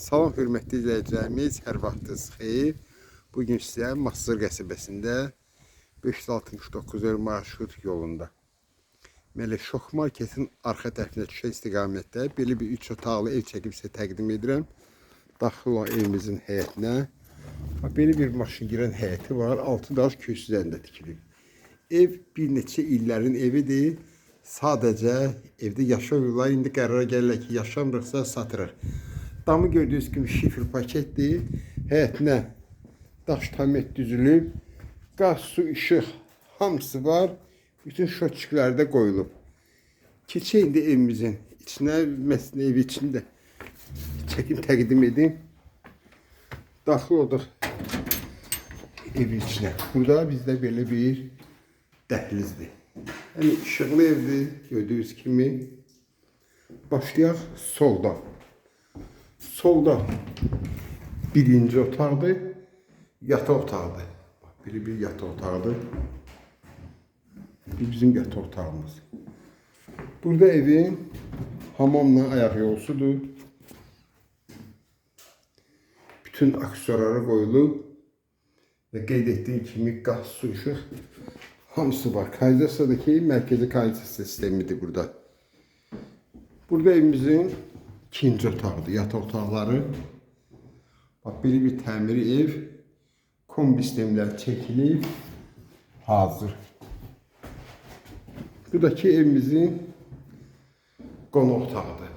Salam hörmətli izləyicilərimiz, hər vaxtınız xeyir. Bu gün sizə Masır qəsəbəsində 569 il marşrut yolunda Məli Şox Marketin arxa tərəfinə düşən istiqamətdə belə bir 3 otaqlı ev çəkib sizə təqdim edirəm. Daxil olan evimizin həyətinə belə bir maşın girən həyəti var. Altı daş köşk üzərində tikilib. Ev bir neçə illərin evidir. Sadəcə evdə yaşamırlar. İndi qərara gəlirlər ki, yaşamırıqsa satırıq. Damı gördüyünüz kimi şifr paketdir. Həyətinə daş tamet düzülüb. Qaz, su, işıq hamısı var. Bütün şotçuklar da qoyulub. Keçək indi evimizin içinə, məsələn ev içində çəkim təqdim edim. Daxil olduq evin içinə. Burada bizdə belə bir dəhlizdir. Yəni işıqlı evdir, gördüyünüz kimi. Başlayaq soldan. Solda birinci otaqdır, yataq otağıdır. Bax, Biri bir yataq otağıdır. Bir bizim yataq otağımız. Burada evin hamamla ayaq yolsudur. Bütün aksesuarları qoyulub və qeyd etdiyim kimi qaz, su, işıq hamısı var. Kanalizasyadakı mərkəzi kanalizasiya sistemidir burada. Burada evimizin ikinci otağıdır, yataq otaqları. Bax, belə bir təmiri ev. Kombi sistemlər çəkilib, hazır. Buradakı evimizin qonaq otağıdır.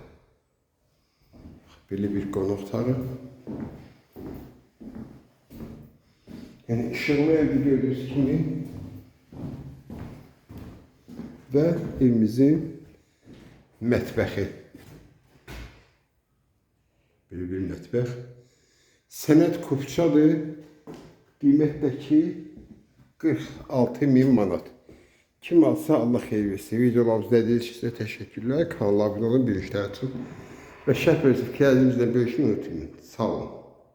Belə bir qonaq otağı. Yəni işıqlı evdə gördüyünüz kimi və evimizin mətbəxi. Bir mətbəx. Sənət kupçadır. Qiymətdəki 46 min manat. Kim alsa Allah xeyir versin. Videolarımızı izlədiyiniz üçün sizə təşəkkürlər. Kanala abunə olun, bir işlər açın. Və şərh və fikirlərinizlə bölüşün unutmayın. Sağ olun.